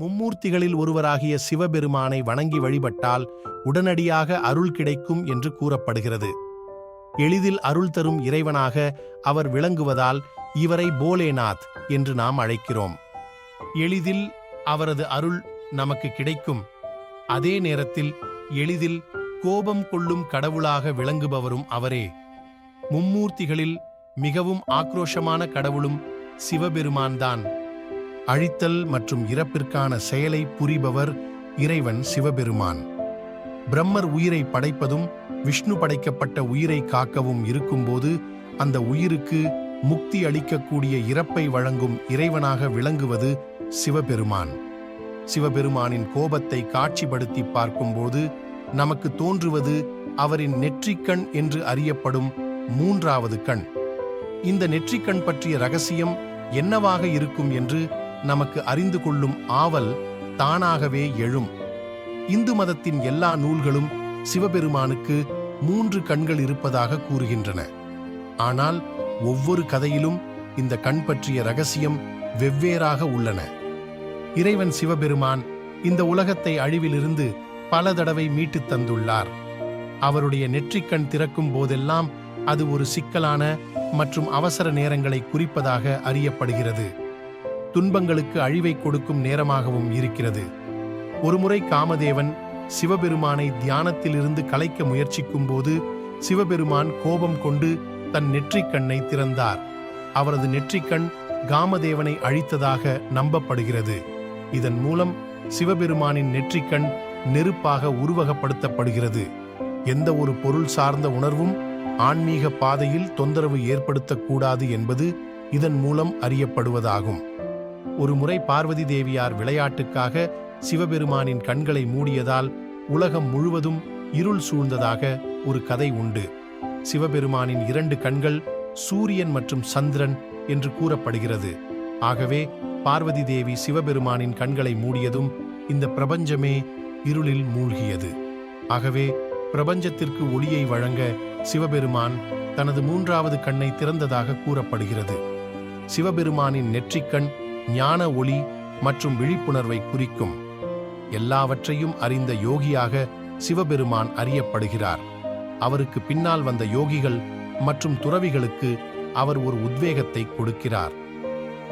மும்மூர்த்திகளில் ஒருவராகிய சிவபெருமானை வணங்கி வழிபட்டால் உடனடியாக அருள் கிடைக்கும் என்று கூறப்படுகிறது. எளிதில் அருள் தரும் இறைவனாக அவர் விளங்குவதால் இவரை போலேநாத் என்று நாம் அழைக்கிறோம். எளிதில் அவரது அருள் நமக்கு கிடைக்கும். அதே நேரத்தில் எளிதில் கோபம் கொள்ளும் கடவுளாக விளங்குபவரும் அவரே. மும்மூர்த்திகளில் மிகவும் ஆக்ரோஷமான கடவுளும் சிவபெருமான்தான். அழித்தல் மற்றும் இறப்பிற்கான செயலை புரிபவர் இறைவன் சிவபெருமான். பிரம்மர் உயிரை படைப்பதும் விஷ்ணு படைக்கப்பட்ட உயிரை காக்கவும் இருக்கும்போது அந்த உயிருக்கு முக்தி அளிக்கக்கூடிய இறப்பை வழங்கும் இறைவனாக விளங்குவது சிவபெருமான். சிவபெருமானின் கோபத்தை காட்சிப்படுத்தி பார்க்கும்போது நமக்கு தோன்றுவது அவரின் நெற்றிக்கண் என்று அறியப்படும் மூன்றாவது கண். இந்த நெற்றிக்கண் பற்றிய ரகசியம் என்னவாக இருக்கும் என்று நமக்கு அறிந்து கொள்ளும் ஆவல் தானாகவே எழும். இந்து மதத்தின் எல்லா நூல்களும் சிவபெருமானுக்கு மூன்று கண்கள் இருப்பதாக கூறுகின்றன. ஆனால் ஒவ்வொரு கதையிலும் இந்த கண் பற்றிய ரகசியம் வெவ்வேறாக உள்ளன. இறைவன் சிவபெருமான் இந்த உலகத்தை அழிவிலிருந்து பல தடவை மீட்டுத் தந்துள்ளார். அவருடைய நெற்றிக்கண் திறக்கும் போதெல்லாம் அது ஒரு சிக்கலான மற்றும் அவசர நேரங்களை குறிப்பதாக அறியப்படுகிறது. துன்பங்களுக்கு அழிவை கொடுக்கும் நேரமாகவும் இருக்கிறது. ஒருமுறை காமதேவன் சிவபெருமானை தியானத்திலிருந்து கலைக்க முயற்சிக்கும் போது சிவபெருமான் கோபம் கொண்டு தன் நெற்றிக்கண்ணை திறந்தார். அவரது நெற்றிக்கண் காமதேவனை அழித்ததாக நம்பப்படுகிறது. இதன் மூலம் சிவபெருமானின் நெற்றிக்கண் நெருப்பாக உருவகப்படுத்தப்படுகிறது. எந்த ஒரு பொருள் சார்ந்த உணர்வும் ஆன்மீக பாதையில் தொந்தரவு ஏற்படுத்தக்கூடாது என்பது இதன் மூலம் அறியப்படுவதாகும். ஒரு முறை பார்வதி தேவியார் விளையாட்டுக்காக சிவபெருமானின் கண்களை மூடியதால் உலகம் முழுவதும் இருள் சூழ்ந்ததாக ஒரு கதை உண்டு. சிவபெருமானின் இரண்டு கண்கள் சூரியன் மற்றும் சந்திரன் என்று கூறப்படுகிறது. ஆகவே பார்வதி தேவி சிவபெருமானின் கண்களை மூடியதும் இந்த பிரபஞ்சமே இருளில் மூழ்கியது. ஆகவே பிரபஞ்சத்திற்கு ஒளியை வழங்க சிவபெருமான் தனது மூன்றாவது கண்ணை திறந்ததாக கூறப்படுகிறது. சிவபெருமானின் நெற்றிக்கண் ஞான ஒளி மற்றும் விழிப்புணர்வை குறிக்கும். எல்லாவற்றையும் அறிந்த யோகியாக சிவபெருமான் அறியப்படுகிறார். அவருக்கு பின்னால் வந்த யோகிகள் மற்றும் துறவிகளுக்கு அவர் ஒரு உத்வேகத்தை கொடுக்கிறார்.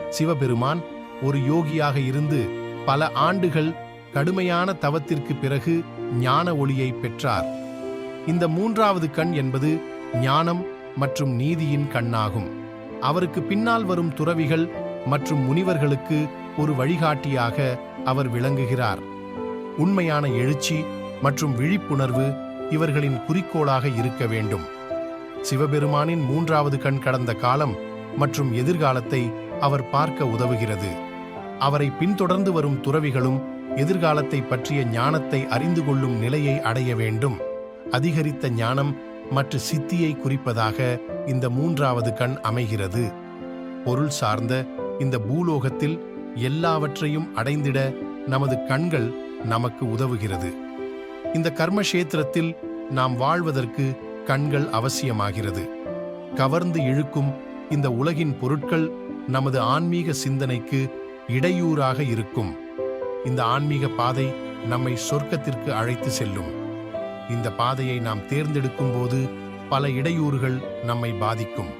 சிவபெருமான் ஒரு யோகியாக இருந்து பல ஆண்டுகள் கடுமையான தவத்திற்கு பிறகு ஞான ஒளியை பெற்றார். இந்த மூன்றாவது கண் என்பது ஞானம் மற்றும் நீதியின் கண்ணாகும். அவருக்கு பின்னால் வரும் துறவிகள் மற்றும் முனிவர்களுக்கு ஒரு வழிகாட்டியாக அவர் விளங்குகிறார். உண்மையான எழுச்சி மற்றும் விழிப்புணர்வு இவர்களின் குறிக்கோளாக இருக்க வேண்டும். சிவபெருமானின் மூன்றாவது கண் கடந்த காலம் மற்றும் எதிர்காலத்தை அவர் பார்க்க உதவுகிறது. அவரை பின்தொடர்ந்து வரும் துறவிகளும் எதிர்காலத்தை பற்றிய ஞானத்தை அறிந்து கொள்ளும் நிலையை அடைய வேண்டும். அதிகரித்த ஞானம் மற்றும் சித்தியை குறிப்பதாக இந்த மூன்றாவது கண் அமைகிறது. பொருள் சார்ந்த இந்த பூலோகத்தில் எல்லாவற்றையும் அடைந்திட நமது கண்கள் நமக்கு உதவுகிறது. இந்த கர்மக்ஷேத்திரத்தில் நாம் வாழ்வதற்கு கண்கள் அவசியமாகிறது. கவர்ந்து இழுக்கும் இந்த உலகின் பொருட்கள் நமது ஆன்மீக சிந்தனைக்கு இடையூறாக இருக்கும். இந்த ஆன்மீக பாதை நம்மை சொர்க்கத்திற்கு அழைத்து செல்லும். இந்த பாதையை நாம் தேர்ந்தெடுக்கும் போது பல இடையூறுகள் நம்மை பாதிக்கும்.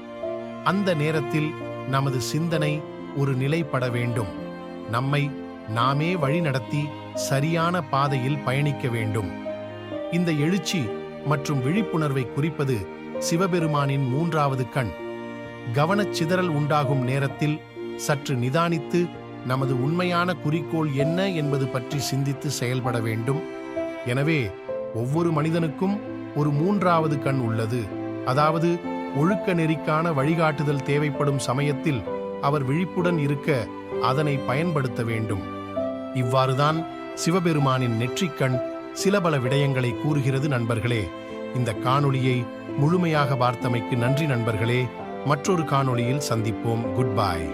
அந்த நேரத்தில் நமது சிந்தனை ஒரு நிலைப்பட வேண்டும். நம்மை நாமே வழிநடத்தி சரியான பாதையில் பயணிக்க வேண்டும். இந்த எழுச்சி மற்றும் விழிப்புணர்வை குறிப்பது சிவபெருமானின் மூன்றாவது கண். கவனச்சிதறல் உண்டாகும் நேரத்தில் சற்று நிதானித்து நமது உண்மையான குறிக்கோள் என்ன என்பது பற்றி சிந்தித்து செயல்பட வேண்டும். எனவே ஒவ்வொரு மனிதனுக்கும் ஒரு மூன்றாவது கண் உள்ளது. அதாவது ஒழுக்க நெறிக்கான வழிகாட்டுதல் தேவைப்படும் சமயத்தில் அவர் விழிப்புடன் இருக்க அதனை பயன்படுத்த வேண்டும். இவ்வாறுதான் சிவபெருமானின் நெற்றிக்கண் சில பல விடயங்களை கூறுகிறது நண்பர்களே. இந்த காணொளியை முழுமையாக பார்த்தமைக்கு நன்றி நண்பர்களே. மற்றொரு காணொளியில் சந்திப்போம். குட் பாய்